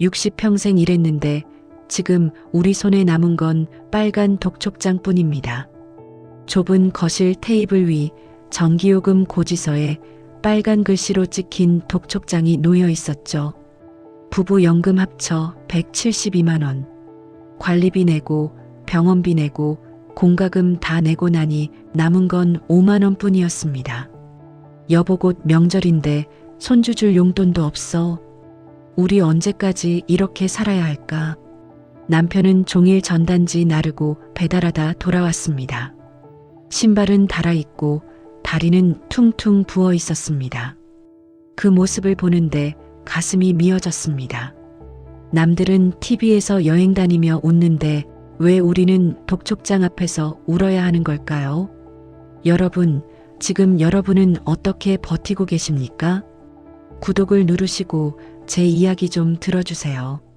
60평생 일했는데 지금 우리 손에 남은 건 빨간 독촉장 뿐입니다. 좁은 거실 테이블 위 전기요금 고지서에 빨간 글씨로 찍힌 독촉장이 놓여 있었죠. 부부 연금 합쳐 172만 원. 관리비 내고 병원비 내고 공과금 다 내고 나니 남은 건 5만 원 뿐이었습니다. 여보 곧 명절인데 손주 줄 용돈도 없어. 우리 언제까지 이렇게 살아야 할까? 남편은 종일 전단지 나르고 배달하다 돌아왔습니다. 신발은 달아있고 다리는 퉁퉁 부어 있었습니다. 그 모습을 보는데 가슴이 미어졌습니다. 남들은 TV에서 여행 다니며 웃는데 왜 우리는 독촉장 앞에서 울어야 하는 걸까요? 여러분, 지금 여러분은 어떻게 버티고 계십니까? 구독을 누르시고 제 이야기 좀 들어주세요.